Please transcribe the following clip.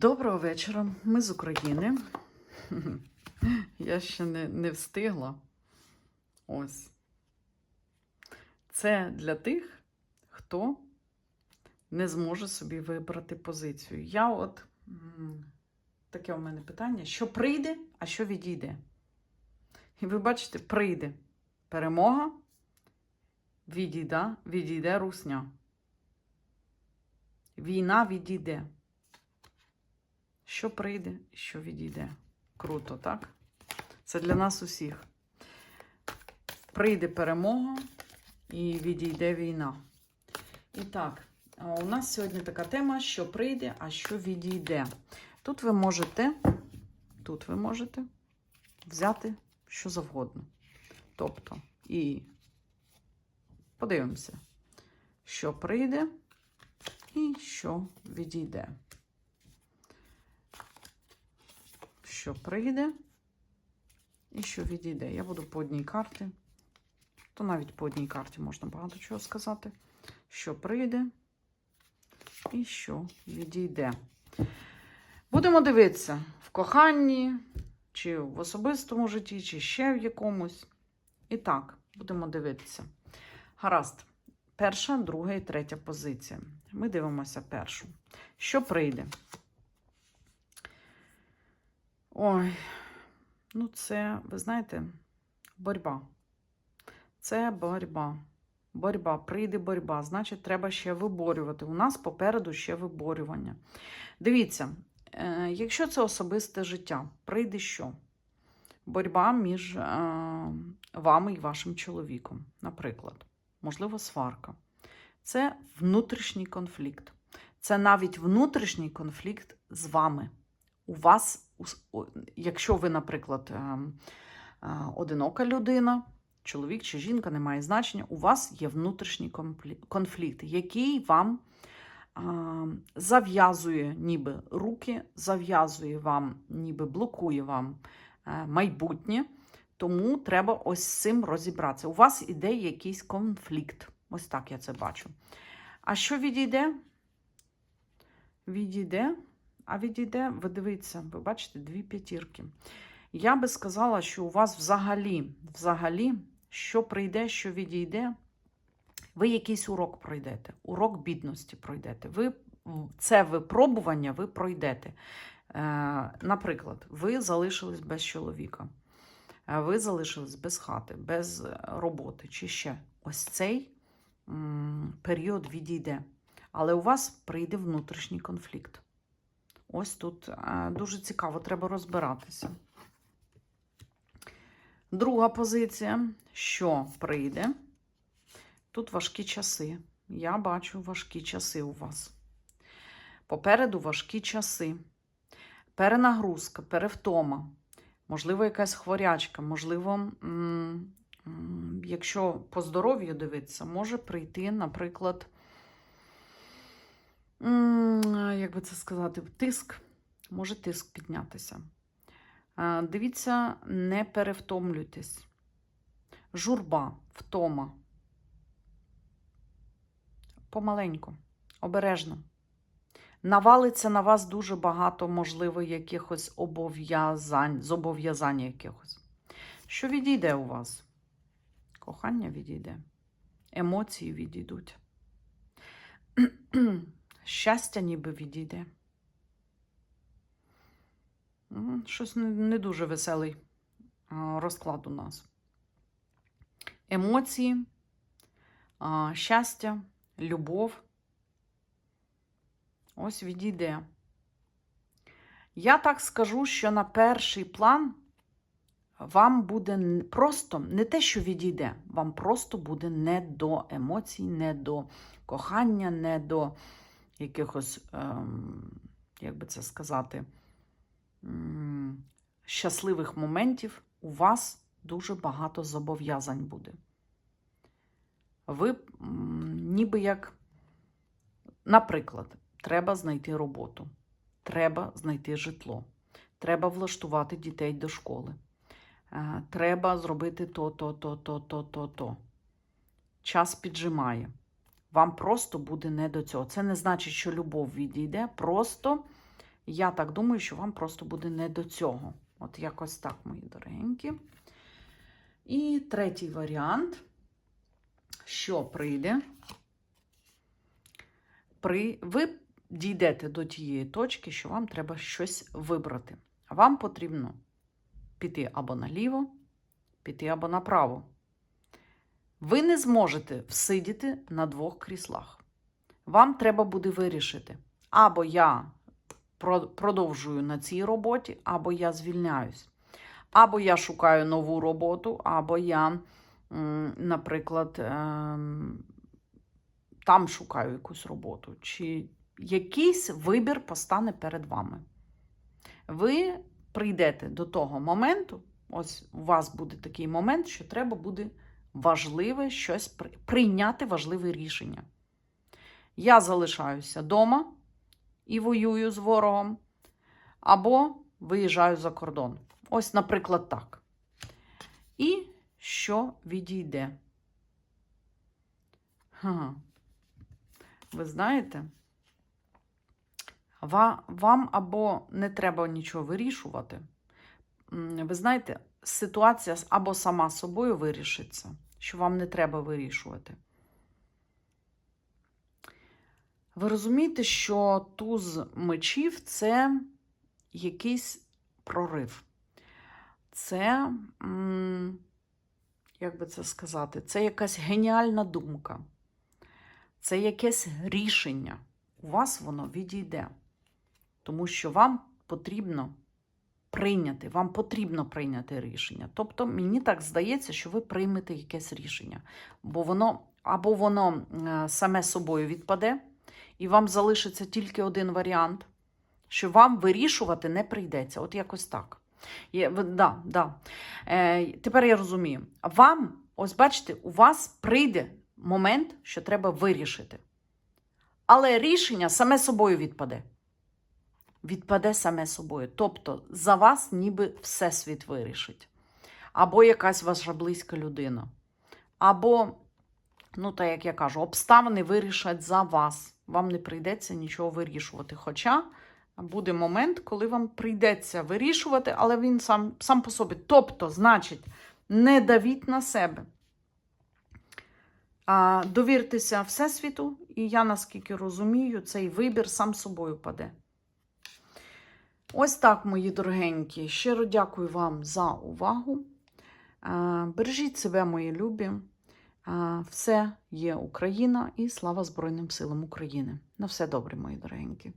Доброго вечора. Ми з України. Я ще не, не встигла. Ось. Це для тих, хто не зможе собі вибрати позицію. Я от таке у мене питання: що прийде, а що відійде? І ви бачите, прийде перемога, відійде, відійде русня. Війна відійде. Що прийде, що відійде. Круто, так? Це для нас усіх. Прийде перемога і відійде війна. І так, у нас сьогодні така тема, що прийде, а що відійде. Тут ви можете, тут ви можете взяти що завгодно. Тобто, і подивимося, що прийде і що відійде. Що прийде і що відійде. Я буду по одній карті. То навіть по одній карті можна багато чого сказати. Що прийде і що відійде. Будемо дивитися в коханні, чи в особистому житті, чи ще в якомусь. І так, будемо дивитися. Гаразд. Перша, друга і третя позиція. Ми дивимося першу. Що прийде? Ой, ну це, ви знаєте, боротьба. Це боротьба. Боротьба, прийде боротьба, значить, треба ще виборювати. У нас попереду ще виборювання. Дивіться, е, якщо це особисте життя, прийде що? Боротьба між е, вами і вашим чоловіком, наприклад, можливо, сварка. Це внутрішній конфлікт. Це навіть внутрішній конфлікт з вами. У вас, якщо ви, наприклад, е, е, одинока людина, чоловік чи жінка, не має значення, у вас є внутрішній конфлікт, який вам зав'язує ніби руки, зав'язує вам, ніби блокує вам е, майбутнє. Тому треба ось з цим розібратися. У вас іде якийсь конфлікт. Ось так я це бачу. А що відійде? Відійде. А відійде, ви дивіться, ви бачите, дві п'ятірки. Я би сказала, що у вас взагалі, взагалі, що прийде, що відійде, ви якийсь урок пройдете, урок бідності пройдете. Ви це випробування ви пройдете. Е, наприклад, ви залишились без чоловіка, е, ви залишились без хати, без роботи чи ще. Ось цей період відійде. Але у вас прийде внутрішній конфлікт. Ось тут е, дуже цікаво, треба розбиратися. Друга позиція, що прийде. Тут важкі часи. Я бачу важкі часи у вас. Попереду важкі часи. Перенагрузка, перевтома, можливо, якась хворячка, можливо, якщо по здоров'ю дивитися, може прийти, наприклад, як би це сказати, тиск, може тиск піднятися. Дивіться, не перевтомлюйтесь. Журба, втома. Помаленьку, обережно. Навалиться на вас дуже багато, можливо, якихось обов'язань, зобов'язань якихось. Що відійде у вас? Кохання відійде. Емоції відійдуть. Щастя ніби відійде. Щось не, дуже веселий розклад у нас. Емоції, щастя, любов. Ось відійде. Я так скажу, що на перший план вам буде просто не те, що відійде, вам просто буде не до емоцій, не до кохання, не до якихось, ем, як би це сказати, щасливих моментів. У вас дуже багато зобов'язань буде. Ви ніби як, наприклад, треба знайти роботу, треба знайти житло, треба влаштувати дітей до школи, е, треба зробити то, то, то, то, то, то, то. Час піджимає. Вам просто буде не до цього. Це не значить, що любов відійде, просто Я так думаю, що вам просто буде не до цього. От якось так, мої дорогенькі. І третій варіант, що прийде, при... ви дійдете до тієї точки, що вам треба щось вибрати. Вам потрібно піти або наліво, піти або направо. Ви не зможете всидіти на двох кріслах. Вам треба буде вирішити, або я продовжую на цій роботі, або я звільняюсь. Або я шукаю нову роботу, або я, наприклад, ем, там шукаю якусь роботу. Чи якийсь вибір постане перед вами. Ви прийдете до того моменту, ось у вас буде такий момент, що треба буде важливе щось прийняти важливе рішення. Я залишаюся вдома і воюю з ворогом, або виїжджаю за кордон. Ось, наприклад, так. І що відійде? Ха. Ви знаєте, вам або не треба нічого вирішувати. Ви знаєте, ситуація або сама собою вирішиться, що вам не треба вирішувати. Ви розумієте, що туз мечів це якийсь прорив. Це, як би це сказати, це якась геніальна думка. Це якесь рішення. У вас воно відійде. Тому що вам потрібно прийняти, вам потрібно прийняти рішення. Тобто, мені так здається, що ви приймете якесь рішення. Бо воно або воно саме собою відпаде, і вам залишиться тільки один варіант, що вам вирішувати не прийдеться. От якось так. Є, да, да. Е, тепер я розумію. Вам, ось бачите, у вас прийде момент, що треба вирішити. Але рішення саме собою відпаде. Відпаде саме собою. Тобто за вас ніби всесвіт вирішить. Або якась ваша близька людина. Або, ну так як я кажу, обставини вирішать за вас. Вам не прийдеться нічого вирішувати. Хоча буде момент, коли вам прийдеться вирішувати, але він сам, сам по собі. Тобто, значить, не давіть на себе. А, довіртеся Всесвіту, і я, наскільки розумію, цей вибір сам собою паде. Ось так, мої дорогенькі. Щиро дякую вам за увагу. Бережіть себе, мої любі. Все є Україна і слава Збройним силам України. На все добре, мої дорогенькі.